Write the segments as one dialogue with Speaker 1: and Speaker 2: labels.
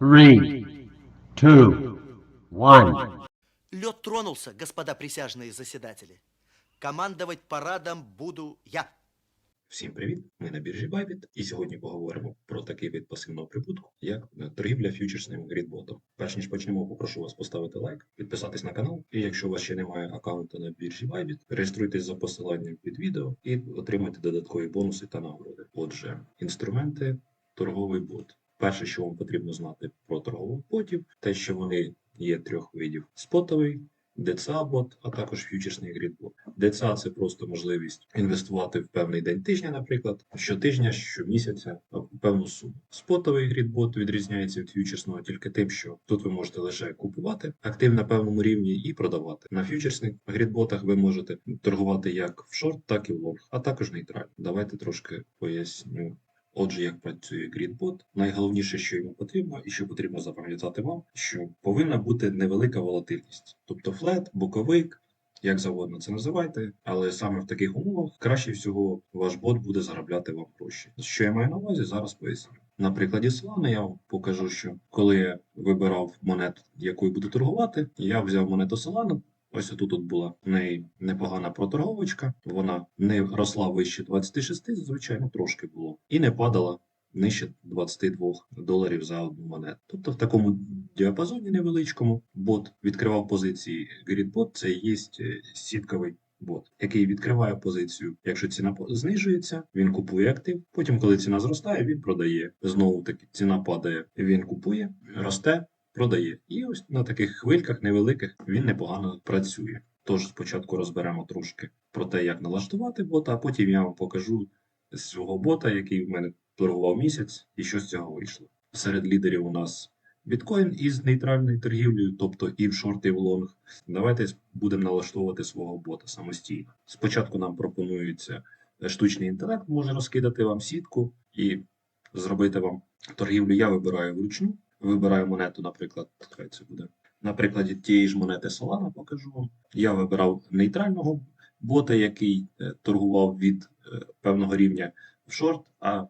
Speaker 1: Three, two, one.
Speaker 2: Лед тронулся, господа присяжные заседатели. Командовать парадом буду я.
Speaker 3: Всім привіт! Ми на біржі Bybit, і сьогодні поговоримо про такий вид пасивного прибутку, як торгівля фьючерсним грідботом. Перш ніж почнемо, попрошу вас поставити лайк, підписатись на канал. І якщо у вас ще немає аккаунту на біржі Bybit, реєструйтесь за посиланням під відео і отримайте додаткові бонуси та нагороди. Отже, інструменти, торговий бот. Перше, що вам потрібно знати про торгових ботів, те, що вони є трьох видів: спотовий. DCA-бот, а також фьючерсний грідбот. DCA – це просто можливість інвестувати в певний день тижня, наприклад, щотижня, щомісяця а, певну суму. Спотовий грідбот відрізняється від фьючерсного тільки тим, що тут ви можете лише купувати актив на певному рівні і продавати. На фьючерсних грідботах ви можете торгувати як в шорт, так і в лонг, а також нейтрально. Давайте трошки поясню. Отже, як працює грідбот, найголовніше, що йому потрібно, і що потрібно запам'ятати вам, що повинна бути невелика волатильність, тобто флет, боковик, як завгодно це називайте, але саме в таких умовах краще всього ваш бот буде заробляти вам гроші. Що я маю на увазі, зараз поясню. На прикладі Solana я вам покажу, що коли я вибирав монету, якою буду торгувати, я взяв монету Solana, Ось отут от була в неї непогана проторговочка. Вона не росла вище 26, звичайно, трошки було, і не падала нижче 22 доларів за одну монету. Тобто в такому діапазоні невеличкому бот відкривав позиції. Грідбот це є е, сітковий бот, який відкриває позицію. Якщо ціна знижується, він купує актив. Потім, коли ціна зростає, він продає. Знову таки ціна падає, він купує, росте продає. І ось на таких хвильках невеликих він непогано працює. Тож спочатку розберемо трошки про те, як налаштувати бота, а потім я вам покажу свого бота, який в мене торгував місяць, і що з цього вийшло. Серед лідерів у нас біткоін із нейтральною торгівлею, тобто і в шорт, і в лонг. Давайте будемо налаштовувати свого бота самостійно. Спочатку нам пропонується штучний інтелект, може розкидати вам сітку і зробити вам торгівлю. Я вибираю вручну. Вибираю монету, наприклад, хай це буде. На прикладі тієї ж монети Solana покажу вам. Я вибирав нейтрального бота, який е, торгував від е, певного рівня в шорт, а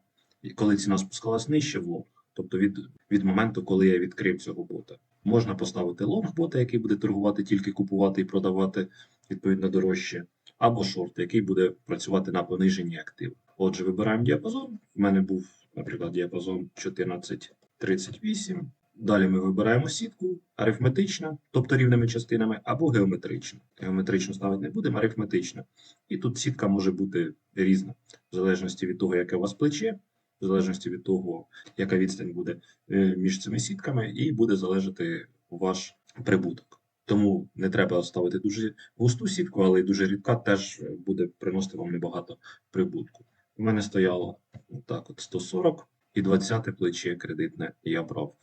Speaker 3: коли ціна спускалась нижче в лонг, тобто від, від моменту, коли я відкрив цього бота. Можна поставити лонг бота, який буде торгувати тільки купувати і продавати відповідно дорожче, або шорт, який буде працювати на пониженні активу. Отже, вибираємо діапазон. У мене був, наприклад, діапазон 14 38. Далі ми вибираємо сітку арифметична, тобто рівними частинами, або геометрична. Геометричну ставити не будемо, арифметична. І тут сітка може бути різна, в залежності від того, яке у вас плече, в залежності від того, яка відстань буде е, між цими сітками, і буде залежати ваш прибуток. Тому не треба ставити дуже густу сітку, але й дуже рідка теж буде приносити вам небагато прибутку. У мене стояло так от 140 і 20 плече кредитне я брав.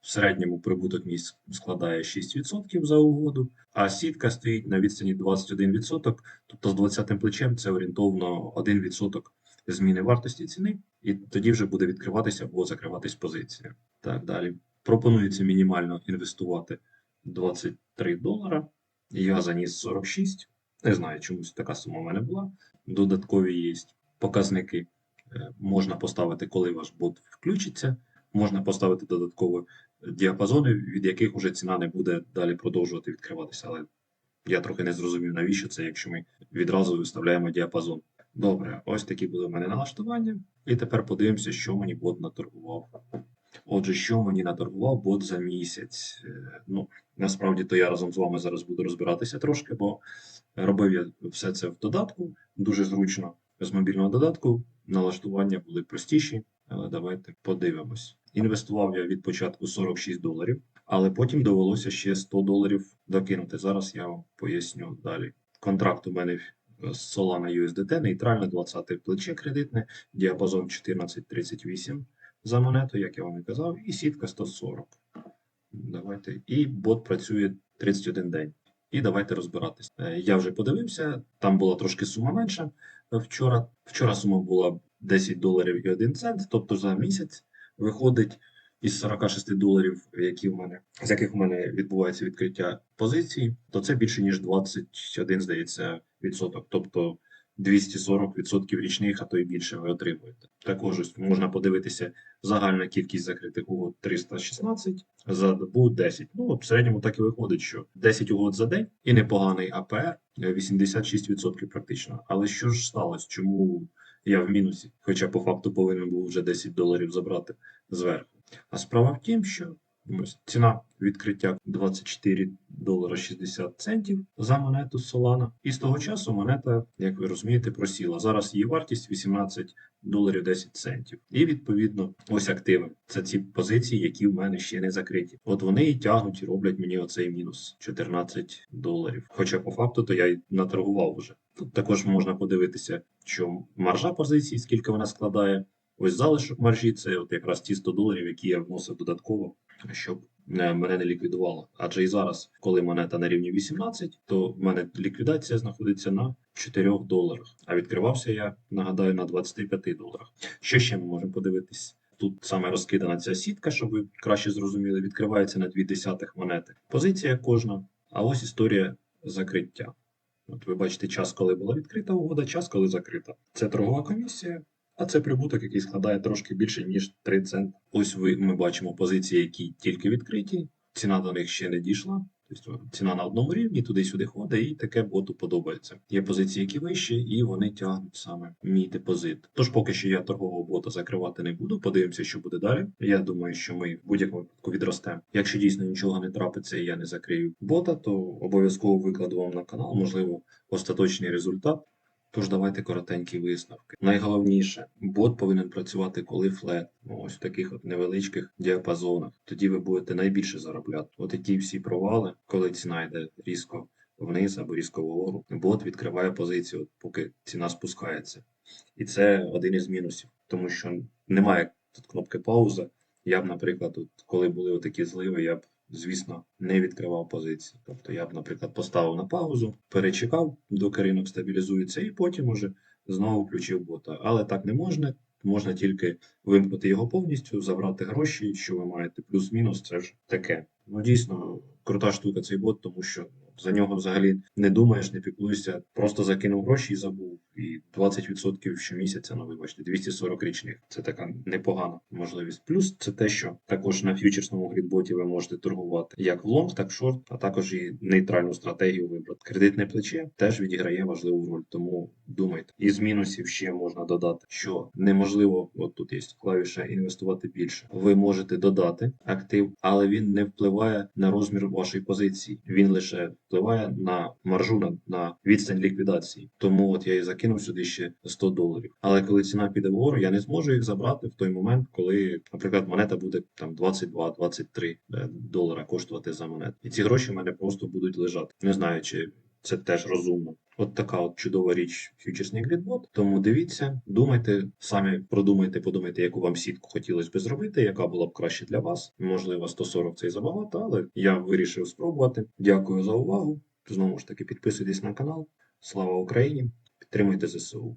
Speaker 3: В середньому прибуток мій складає 6% за угоду, а сітка стоїть на відстані 21%, тобто з 20 плечем це орієнтовно 1% зміни вартості ціни, і тоді вже буде відкриватися або закриватись позиція. Так, далі. Пропонується мінімально інвестувати 23 долара. Я заніс 46. Не знаю, чомусь така сума в мене була. Додаткові є показники. Е, Можна поставити, коли ваш бот включиться. Можна поставити додаткові діапазони, від яких вже ціна не буде далі продовжувати відкриватися. Але я трохи не зрозумів, навіщо це, якщо ми відразу виставляємо діапазон. Добре, ось такі були в мене налаштування. І тепер подивимося, що мені бот наторгував. Отже, що мені наторгував бот за місяць. Е, Ну, насправді то я разом з вами зараз буду розбиратися трошки, бо робив я все це в додатку, дуже зручно з мобільного додатку. Налаштування були простіші, але давайте подивимось. Інвестував я від початку 46 доларів, але потім довелося ще 100 доларів докинути. Зараз я вам поясню далі. Контракт у мене з Solana USDT, нейтральне 20 плече кредитне, діапазон 1438 за монету, як я вам і казав, і сітка 140. Давайте. І бот працює 31 день. І давайте розбиратись. Е, Я вже подивився, там була трошки сума менша е, вчора. Вчора сума була 10 доларів і 1 цент, тобто за місяць виходить із 46 доларів, які в мене, з яких у мене відбувається відкриття позиції, то це більше ніж 21, здається, відсоток. Тобто 240% річних, а то й більше ви отримуєте. Також ось можна подивитися загальна кількість закритих угод 316, за добу 10. Ну, в середньому так і виходить, що 10 угод за день і непоганий АПР е, 86% практично. Але що ж сталося? Чому я в мінусі? Хоча по факту повинен був вже 10 доларів забрати зверху. А справа в тім, що ціна відкриття 24 долара 60 центів за монету Solana. І з того часу монета, як ви розумієте, просіла. Зараз її вартість 18 доларів 10 центів. І відповідно, ось активи. Це ці позиції, які в мене ще не закриті. От вони і тягнуть і роблять мені оцей мінус 14 доларів. Хоча по факту то я й наторгував уже. Тут також можна подивитися, що маржа позиції, скільки вона складає. Ось залишок маржі це от якраз ті 100 доларів, які я вносив додатково, щоб е, мене не ліквідувало. Адже і зараз, коли монета на рівні 18, то в мене ліквідація знаходиться на 4 доларах. А відкривався я, нагадаю, на 25 доларах. Що ще ми можемо подивитись? Тут саме розкидана ця сітка, щоб ви краще зрозуміли, відкривається на 2 десятих монети. Позиція кожна, а ось історія закриття. От ви бачите час, коли була відкрита угода, час, коли закрита. Це торгова комісія, а це прибуток, який складає трошки більше, ніж 3 центи. Ось ви, ми бачимо позиції, які тільки відкриті, ціна до них ще не дійшла. Тобто ціна на одному рівні, туди-сюди ходить, і таке боту подобається. Є позиції, які вищі, і вони тягнуть саме мій депозит. Тож поки що я торгового бота закривати не буду. Подивимося, що буде далі. Я думаю, що ми в будь-якому випадку відростемо. Якщо дійсно нічого не трапиться і я не закрию бота, то обов'язково викладу вам на канал, можливо, остаточний результат. Тож давайте коротенькі висновки. Найголовніше, бот повинен працювати, коли флет, ну, ось в таких от невеличких діапазонах. Тоді ви будете найбільше заробляти. От які всі провали, коли ціна йде різко вниз або різко вгору, бот відкриває позицію, поки ціна спускається. І це один із мінусів, тому що немає тут кнопки пауза. Я б, наприклад, от, коли були отакі зливи, я б звісно, не відкривав позиції. Тобто я б, наприклад, поставив на паузу, перечекав, доки ринок стабілізується, і потім уже знову включив бота. Але так не можна. Можна тільки вимкнути його повністю, забрати гроші, що ви маєте плюс-мінус, це ж таке. Ну дійсно крута штука цей бот, тому що за нього взагалі не думаєш, не піклуєшся, просто закинув гроші і забув. І 20% щомісяця, ну вибачте, 240 річних. Це така непогана можливість. Плюс це те, що також на фьючерсному грідботі ви можете торгувати як в лонг, так в шорт, а також і нейтральну стратегію вибрати. Кредитне плече теж відіграє важливу роль, тому думайте. Із мінусів ще можна додати, що неможливо, от тут є клавіша інвестувати більше. Ви можете додати актив, але він не впливає на розмір вашої позиції. Він лише впливає на маржу на, відстань ліквідації. Тому от я і закинув сюди ще 100 доларів. Але коли ціна піде вгору, я не зможу їх забрати в той момент, коли, наприклад, монета буде там 22-23 е, долара коштувати за монету. І ці гроші в мене просто будуть лежати. Не знаю, чи це теж розумно. От така от чудова річ фьючерсний грідбот. Тому дивіться, думайте, самі продумайте, подумайте, яку вам сітку хотілося би зробити, яка була б краще для вас. Можливо, 140 це і забагато, але я вирішив спробувати. Дякую за увагу. Знову ж таки, підписуйтесь на канал. Слава Україні! Підтримуйте ЗСУ.